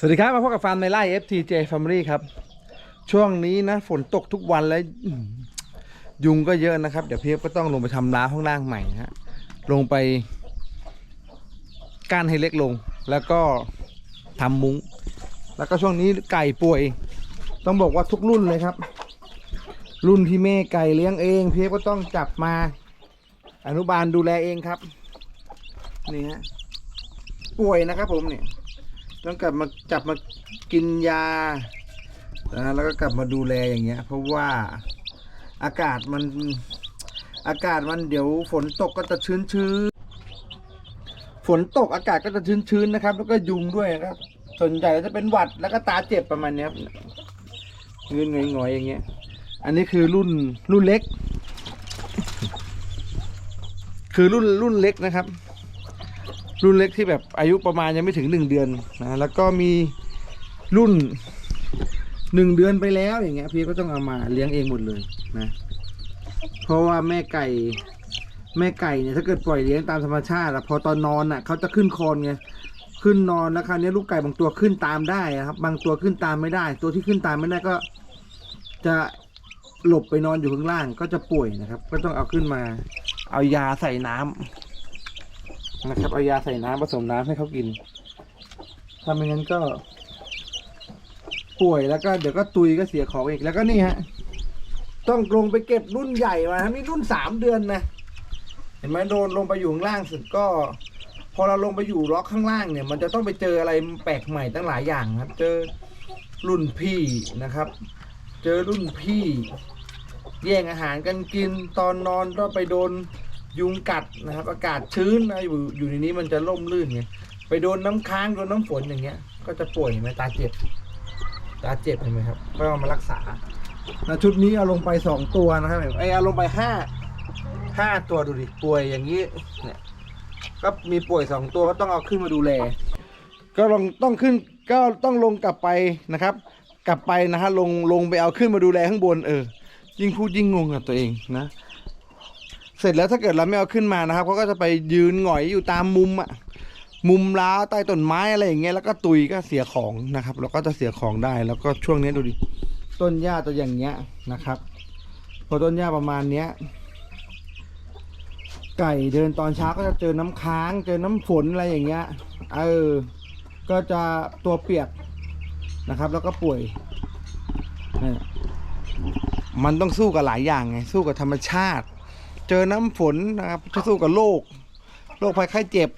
สวัสดีครับ มาพบกับฟาร์มในไร่ FTJ Family ครับ ช่วงนี้นะ ฝนตกทุกวันแล้วยุงก็เยอะนะครับ เดี๋ยวพี่ก็ต้องลงไปทำร้าข้างล่างใหม่นะฮะลงไปก้านให้เล็กลง แล้วก็ทำมุ้ง แล้วก็ช่วงนี้ไก่ป่วย ต้องบอกว่าทุกรุ่นเลยครับ รุ่นที่แม่ไก่เลี้ยงเองพี่ก็ต้องจับมา อนุบาลดูแลเองครับ นี่ฮะป่วยนะครับผมเนี่ย ต้องกลับมาจับมากินยานะแล้วก็กลับมาดูแลอย่างเงี้ย เพราะว่าอากาศมันอากาศมันเดี๋ยวฝนตกก็จะชื้นชื้นฝนตกอากาศก็จะชื้นชื้นนะครับ แล้วก็ยุงด้วยนะครับส่วนใหญ่จะเป็นหวัดแล้วก็ตาเจ็บประมาณนี้ครับเงยงอยๆอย่างเงี้ย อันนี้คือรุ่นรุ่นเล็ก คือรุ่นรุ่นเล็กนะครับ รุ่นเล็กที่แบบอายุประมาณยังไม่ถึงหนึ่งเดือนนะแล้วก็มีรุ่นหนึ่งเดือนไปแล้วอย่างเงี้ยพี่ก็ต้องเอามาเลี้ยงเองหมดเลยนะ เพราะว่าแม่ไก่แม่ไก่เนี่ยถ้าเกิดปล่อยเลี้ยงตามธรรมชาติอะพอตอนนอนอะเขาจะขึ้นคอนไงขึ้นนอนแล้วคราวนี้ลูกไก่บางตัวขึ้นตามได้ครับ บางตัวขึ้นตามไม่ได้ ตัวที่ขึ้นตามไม่ได้ก็ จะหลบไปนอนอยู่ข้างล่างก็จะป่วยนะครับ ก็ต้องเอาขึ้นมา เอายาใส่น้ำ นะครับเอายาใส่น้ำผสมน้ำให้เขากินถ้าไม่งั้นก็ ป่วยแล้วก็เดี๋ยวก็ตุยก็เสียของอีกแล้วก็นี่ฮะ ต้องลงไปเก็บรุ่นใหญ่มาครับนี่รุ่นสามเดือนนะเห็นไหมโดนลงไปอยู่ข้างล่างสุดก็ พอเราลงไปอยู่ล็อกข้างล่างเนี่ย มันจะต้องไปเจออะไรแปลกใหม่ตั้งหลายอย่างครับ เจอรุ่นพี่นะครับ เจอรุ่นพี่ แย่งอาหารกันกินตอนนอนก็ไปโดน ยุงกัดนะครับ อากาศชื้นนะอยู่อยู่ในนี้มันจะล่มลื่นไงไปโดนน้ำค้างโดนน้ำฝนอย่างเงี้ย ก็จะป่วยเห็นไหมตาเจ็บ ตาเจ็บเห็นไหมครับก็เอามารักษานะชุดนี้เอาลงไปสองตัวนะครับไอเอาลงไปห้าห้าตัวดูดิป่วยอย่างนี้เนี่ยก็มีป่วยสองตัวก็ต้องเอาขึ้นมาดูแล ก็ลองต้องขึ้นก็ต้องลงกลับไปนะครับ กลับไปนะฮะลงลงไปเอาขึ้นมาดูแลข้างบนเออยิ่งพูดยิ่งงงกับตัวเองนะ เสร็จแล้วถ้าเกิดเราไม่เอาขึ้นมานะครับเขาก็จะไปยืนหงอยอยู่ตามมุมอะมุมล้าวใต้ต้นไม้อะไรอย่างเงี้ยแล้วก็ตุยก็เสียของนะครับแล้วก็จะเสียของได้แล้วก็ช่วงนี้ดูดิต้นหญ้าตัวอย่างเงี้ยนะครับ พอต้นหญ้าประมาณเนี้ย ไก่เดินตอนเช้าก็จะเจอน้ำค้าง เจอน้ำฝนอะไรอย่างเงี้ยเออก็จะตัวเปียกนะครับ แล้วก็ป่วยมันต้องสู้กับหลายอย่างไงสู้กับธรรมชาติ เจอน้ำฝนนะครับจะสู้กับโรคโรคภัยไข้เจ็บ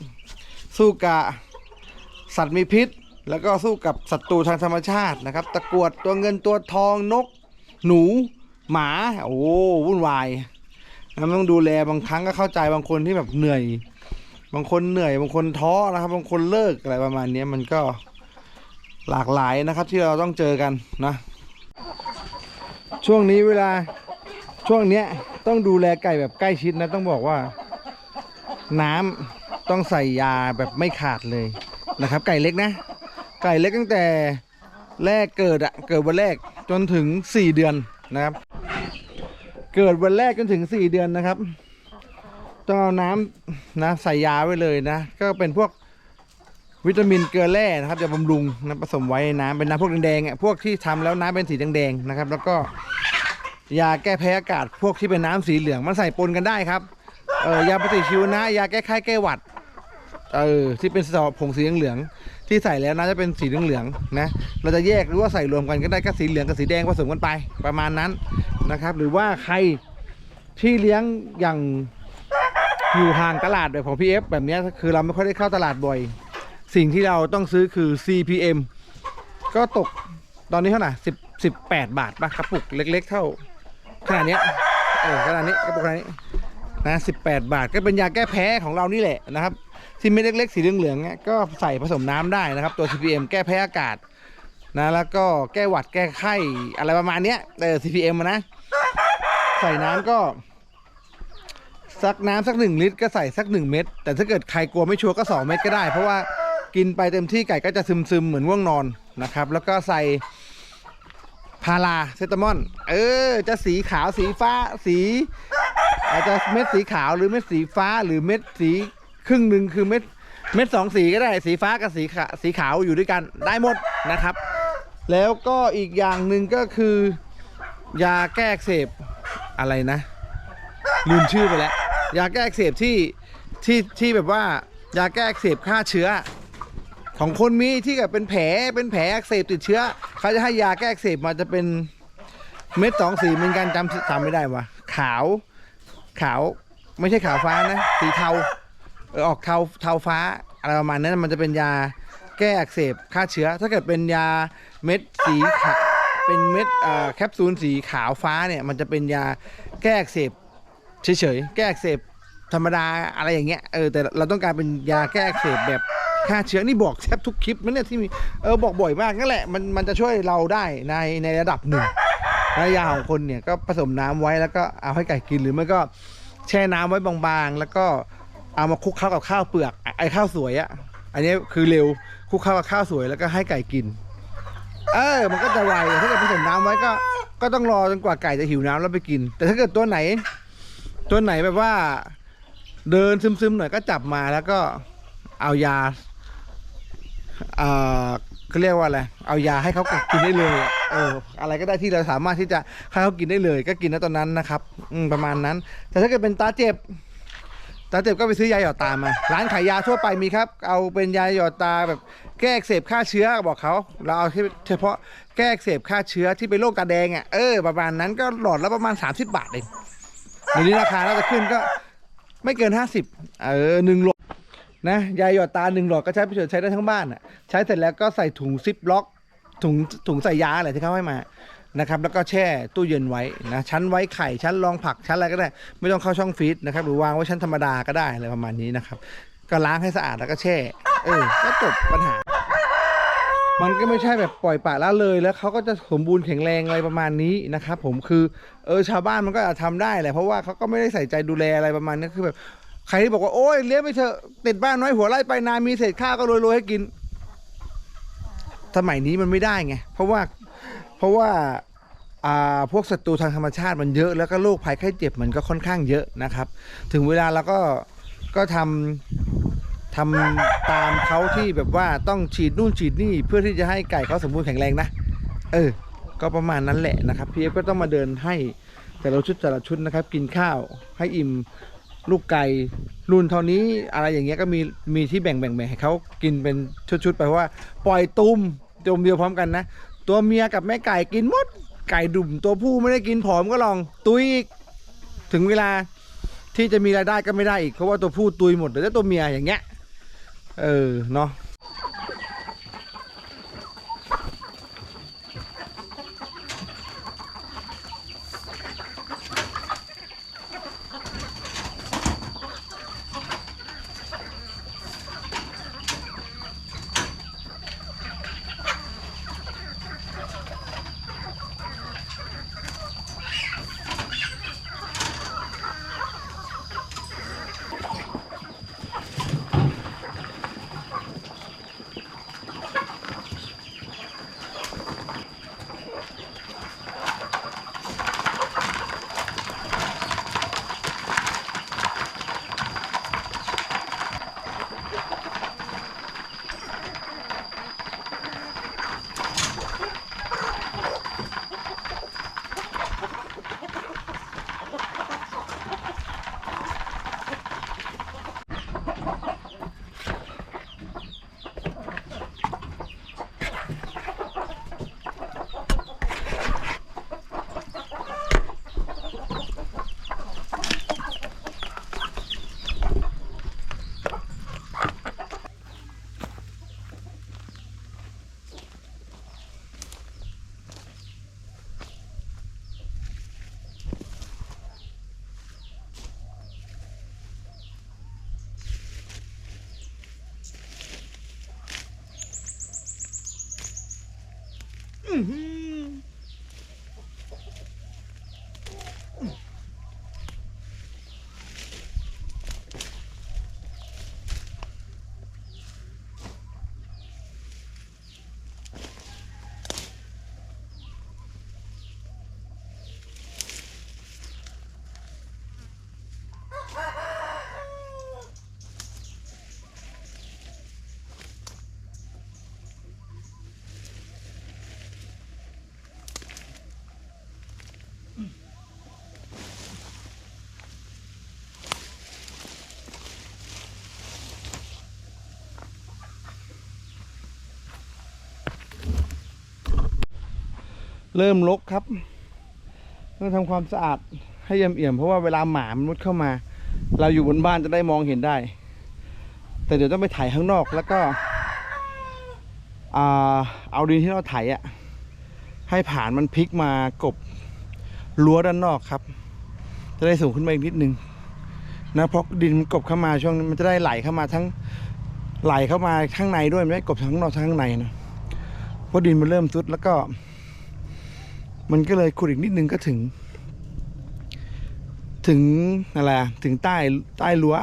สู้กับสัตว์มีพิษ แล้วก็สู้กับศัตรูทางธรรมชาตินะครับ ตะกรวดตัวเงินตัวทองนก หนู หมาโอ้วุ่นวายนะต้องดูแลบางครั้งก็เข้าใจบางคนที่แบบเหนื่อย บางคนเหนื่อยบางคนท้อนะครับ บางคนเลิกอะไรประมาณนี้มันก็หลากหลายนะครับที่เราต้องเจอกันนะ ช่วงนี้เวลาช่วงเนี้ย ต้องดูแลไก่แบบใกล้ชิดนะ ต้องบอกว่า น้ำต้องใส่ยาแบบไม่ขาดเลยนะครับ ไก่เล็กนะ ไก่เล็กตั้งแต่แรกเกิดอะเกิดวันแรกจนถึงสี่เดือนนะครับ เกิดวันแรกจนถึงสี่เดือนนะครับต้องเอาน้ำนะใส่ยาไว้เลยนะ ก็เป็นพวกวิตามินเกลือแร่นะครับจะบำรุงนะผสมไว้ในน้ำเป็นน้ำพวกแดงๆอะพวกที่ทำแล้วน้ำเป็นสีแดงๆนะครับ แล้วก็ ยาแก้แพ้อากาศพวกที่เป็นน้ำสีเหลืองมันใส่ปนกันได้ครับเออยาปฏิชีวนะยาแก้ไข้แก้หวัดเออที่เป็นสอผงสีเหลืองที่ใส่แล้วน่าจะเป็นสีเหลืองนะเราจะแยกหรือว่าใส่รวมกันก็ได้ก็สีเหลืองกับสีแดงผสมกันไปประมาณนั้นนะครับ หรือว่าใครที่เลี้ยงอย่างอยู่ห่างตลาดแบบของ PF แบบนี้คือเราไม่ค่อยได้เข้าตลาดบ่อย สิ่งที่เราต้องซื้อคือ CPM ก็ตกตอนนี้เท่าไหร่สิบสิบแปดบาทปะกระปุกเล็ก ๆ เท่า ขนาดเนี้ยเออขนาดนี้กระปุกขนาดนี้นะสิบแปดบาทก็เป็นยาแก้แพ้ของเรานี่แหละนะครับที่เม็ดเล็กๆสีเหลืองๆเนี่ยก็ใส่ผสมน้ำได้นะครับ ตัว CPM แก้แพ้อากาศนะแล้วก็แก้หวัดแก้ไข้อะไรประมาณเนี้ยเออ CPM อะนะ ใส่น้ำก็สักน้ำสักหนึ่งลิตรก็ใส่สักหนึ่งเม็ดแต่ถ้าเกิดใครกลัวไม่ชัวร์ก็สองเม็ดก็ได้ เพราะว่ากินไปเต็มที่ไก่ก็จะซึมๆเหมือนง่วงนอนนะครับ แล้วก็ใส่ พาราเซตามอน เออ จะสีขาวสีฟ้าสีอาจจะเม็ดสีขาวหรือเม็ดสีฟ้าหรือเม็ดสีครึ่งหนึ่งคือเม็ดเม็ดสองสีก็ได้สีฟ้ากับสีขาสีขาวอยู่ด้วยกันได้หมดนะครับ แล้วก็อีกอย่างหนึ่งก็คือ ยาแก้อักเสบอะไรนะลืมชื่อไปแล้วยาแก้อักเสบที่ที่ที่แบบว่ายาแก้อักเสบฆ่าเชื้อ ของคนมีที่แบบเป็นแผลเป็นแผลอักเสบติดเชื้อเขาจะให้ยาแก้อักเสบมาจะเป็นเม็ดสองสีเหมือนกันจำจำไม่ได้วะขาว ขาวไม่ใช่ขาวฟ้านะ สีเทาเออออกเทาเทาฟ้าอะไรประมาณนั้นมันจะเป็นยาแก้อักเสบฆ่าเชื้อ ถ้าเกิดเป็นยาเม็ดสีขาวเป็นเม็ดอ่อแคปซูลสีขาวฟ้าเนี่ยมันจะเป็นยาแก้อักเสบเฉยๆแก้อักเสบธรรมดาอะไรอย่างเงี้ยเออแต่เราต้องการเป็นยาแก้อักเสบแบบ ฆ่าเชื้อนี่บอกแทบทุกคลิปมันเนี่ยที่มีเออบอกบ่อยมากนั่นแหละมันมันจะช่วยเราได้ในในระดับหนึ่งและยาของคนเนี่ยก็ผสมน้ำไว้แล้วก็เอาให้ไก่กินหรือไม่ก็แช่น้ำไว้บางๆ แล้วก็เอามาคลุกเข้ากับข้าวเปลือกไอ้ข้าวสวยอะอันนี้คือเร็วคลุกเข้ากับข้าวสวยแล้วก็ให้ไก่กิน เออ มันก็จะไวถ้าเกิดผสมน้ำไว้ก็ก็ต้องรอจนกว่าไก่จะหิวน้ำแล้วไปกิน แต่ถ้าเกิดตัวไหน ตัวไหนแบบว่า เดินซึมๆหน่อยก็จับมาแล้วก็ เอายาเอ่อเขาเรียกว่าอะไรเอายาให้เขากินได้เลยเอออะไรก็ได้ที่เราสามารถที่จะให้เขากินได้เลย ก็กินนะตอนนั้นนะครับอืมประมาณนั้น แต่ถ้าเกิดเป็นตาเจ็บตาเจ็บก็ไปซื้อยาหยอดตามา ร้านขายยาทั่วไปมีครับ เอาเป็นยาหยอดตาแบบแก้อักเสบฆ่าเชื้อบอกเขา เราเอาเฉพาะแก้อักเสบฆ่าเชื้อที่เป็นโรคตาแดงอะ เออประมาณนั้นก็หลอดละประมาณ 30 บาทเองเดี๋ยวนี้ราคาน่าจะขึ้นก็ไม่เกิน 50 เออหนึ่งหลอด นะยาหยอดตาหนึ่งหลอดก็ใช้ไปเฉยใช้ได้ทั้งบ้านอะใช้เสร็จแล้วก็ใส่ถุงซิปล็อก ถุงถุงใส่ยาอะไรที่เขาให้มานะครับแล้วก็แช่ตู้เย็นไว้นะชั้นไว้ไข่ชั้นรองผักชั้นอะไรก็ได้ ไม่ต้องเข้าช่องฟรีซนะครับหรือวางไว้ชั้นธรรมดาก็ได้อะไรประมาณนี้นะครับ ก็ล้างให้สะอาดแล้วก็แช่ เออก็จบปัญหา มันก็ไม่ใช่แบบปล่อยปละละเลยแล้วเขาก็จะสมบูรณ์แข็งแรงอะไรประมาณนี้นะครับผมคือเออชาวบ้านมันก็อาจทำได้แหละเพราะว่าเขาก็ไม่ได้ใส่ใจดูแลอะไรประมาณนี้คือแบบ ใครที่บอกว่าโอ้ยเลี้ยงไปเถอะติดบ้านน้อยหัวไร่ไปนามีเศษข้าวก็โรยๆให้กิน สมัยนี้มันไม่ได้ไงเพราะว่าเพราะว่าอ่าพวกศัตรูทางธรรมชาติมันเยอะแล้วก็โรคภัยไข้เจ็บมันก็ค่อนข้างเยอะนะครับ ถึงเวลาเราก็ก็ทำทำตามเขาที่แบบว่าต้องฉีดนู่นฉีดนี่เพื่อที่จะให้ไก่เขาสมบูรณ์แข็งแรงนะเออ ก็ประมาณนั้นแหละนะครับพี่เอฟก็ต้องมาเดินให้แต่ละชุดแต่ละชุดนะครับ กินข้าวให้อิ่ม ลูกไก่รุ่นเท่านี้อะไรอย่างเงี้ยก็มีมีที่แบ่งแบ่งแบ่งให้เขากินเป็นชุดๆไปเพราะว่าปล่อยตุ้มตุมเดียวพร้อมกันนะ ตัวเมียกับแม่ไก่กินหมด ไก่ดุ่มตัวผู้ไม่ได้กินผอมก็ลอง ตุยอีกถึงเวลาที่จะมีรายได้ก็ไม่ได้อีกเพราะว่าตัวผู้ตุยหมดเหลือแต่ตัวเมียอย่างเงี้ยเออเนาะ เริ่มรกครับต้องทำความสะอาดให้เอี่ยมๆเพราะว่าเวลาหมามันมุดเข้ามา เราอยู่บนบ้านจะได้มองเห็นได้ แต่เดี๋ยวต้องไปถ่ายข้างนอกแล้วก็เอาดินที่เราไถอะให้ผ่านมันพลิกมากบรั้วด้านนอกครับ จะได้สูงขึ้นมาอีกนิดนึงนะเพราะดินมันกบเข้ามาช่วงนี้มันจะได้ไหลเข้ามาทั้งไหลเข้ามาข้างในด้วยไม่ได้กบทั้งข้างนอกทั้งข้างในนะเพราะดินมันเริ่มซุดแล้วก็ มันก็เลยขุดอีกนิดนึงก็ถึง ถึงอะไรถึงใต้ใต้รั้ว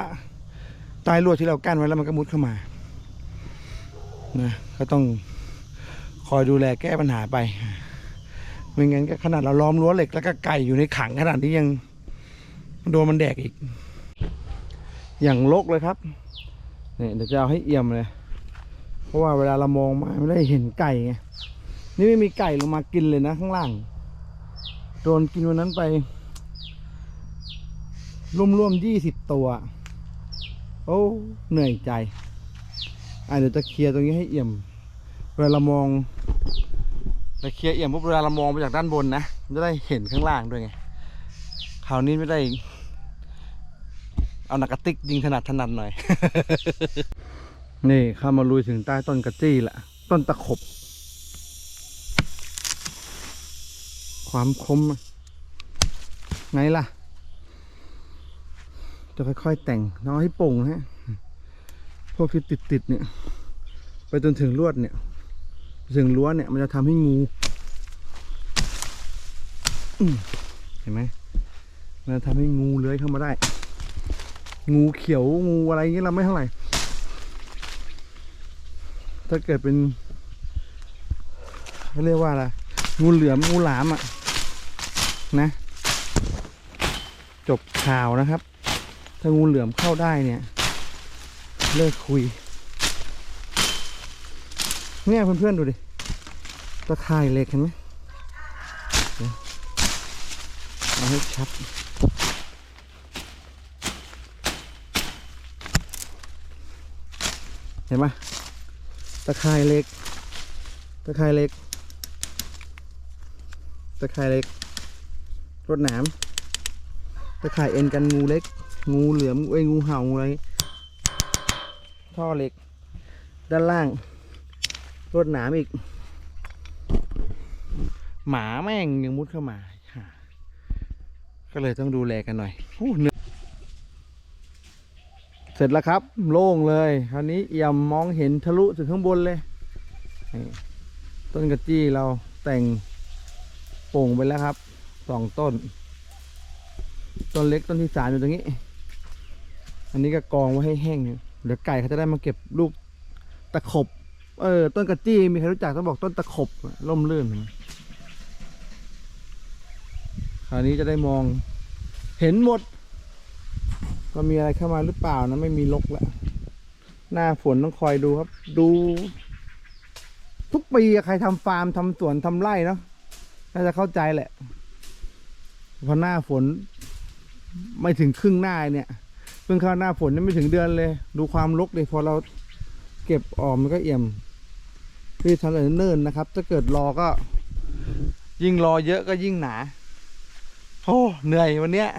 ใต้รั้วที่เรากั้นไว้แล้วมันก็มุดเข้ามานะก็ต้องคอยดูแลแก้ปัญหาไปไม่งั้นก็ขนาดเราล้อมรั้วเหล็กแล้วก็ไก่อยู่ในขังขนาดนี้ยังโดนมันแดกอีก อย่างลกเลยครับเนี่ยเดี๋ยวจะเอาให้เอี่ยมเลย เพราะว่าเวลาเรามองมาไม่ได้เห็นไก่ไงนี่ไม่มีไก่ลงมากินเลยนะข้างล่าง โดนกินวันนั้นไปร่วมๆยี่สิบตัว โอ้เหนื่อยใจ อะเดี๋ยวจะเคลียร์ตรงนี้ให้เอี่ยม เวลาเรามองจะเคลียร์เอี่ยมปุ๊บเวลาเรามองไปจากด้านบนนะจะได้เห็นข้างล่างด้วยไงคราวนี้ไม่ได้เอาหนักกระติกยิงถนัดถนัดหน่อย นี่ข้ามาลุยถึงใต้ต้นกระจี้ละต้นตะขบ ความคม ไงล่ะ จะค่อยๆแต่งน้อยให้โป่งนะฮะ พวกที่ติดๆเนี่ย ไปจนถึงลวดเนี่ย ถึงรั้วเนี่ยมันจะทำให้งูเห็นไหมมันจะทำให้งูเลื้อยเข้ามาได้ งูเขียวงูอะไรอย่างเงี้ยเราไม่เท่าไหร่ ถ้าเกิดเป็นเขาเรียกว่าอะไร งูเหลือมงูหลามอะ นะ จบข่าวนะครับ ถ้างูเหลือมเข้าได้เนี่ย เลิกคุย เนี่ยเพื่อนๆดูดิ ตะข่ายเหล็กเห็นไหมเอาให้ชัดเห็นไหมตะข่ายเล็ก ตะข่ายเล็ก ตะข่ายเล็ก รถหนามตะข่ายเอ็นกันงูเล็ก งูเหลือมเอ้ยงูเห่างูอะไรท่อเหล็ก ด้านล่างรถหนามอีก หมาแม่งยังมุดเข้ามาก็เลยต้องดูแลกันหน่อยเสร็จแล้วครับ โล่งเลยคราวนี้เอี่ยมมองเห็นทะลุถึงข้างบนเลยต้นกระจี้เราแต่งโป่งไปแล้วครับ สองต้น ต้นเล็กต้นที่สามอยู่ตรงนี้ อันนี้ก็กองไว้ให้แห้งเดี๋ยวไก่เขาจะได้มาเก็บลูกตะขบ เออ ต้นกระจี้มีใครรู้จักต้องบอกต้นตะขบล่มลื่นคราวนี้จะได้มองเห็นหมดว่ามีอะไรเข้ามาหรือเปล่านะไม่มีลกแล้วหน้าฝนต้องคอยดูครับ ดู ทุกปีใครทำฟาร์มทำสวนทำไร่เนาะน่าจะเข้าใจแหละ พอหน้าฝน ไม่ถึงครึ่งหน้าเนี่ยเพิ่งเข้าหน้าฝนยังไม่ถึงเดือนเลย ดูความรกเลยพอเราเก็บออมมันก็เอี่ยมที่ทำแต่เนิ่นนะครับ ถ้าเกิดรอก็ ยิ่งรอเยอะก็ยิ่งหนาโอ้เหนื่อยวันเนี้ย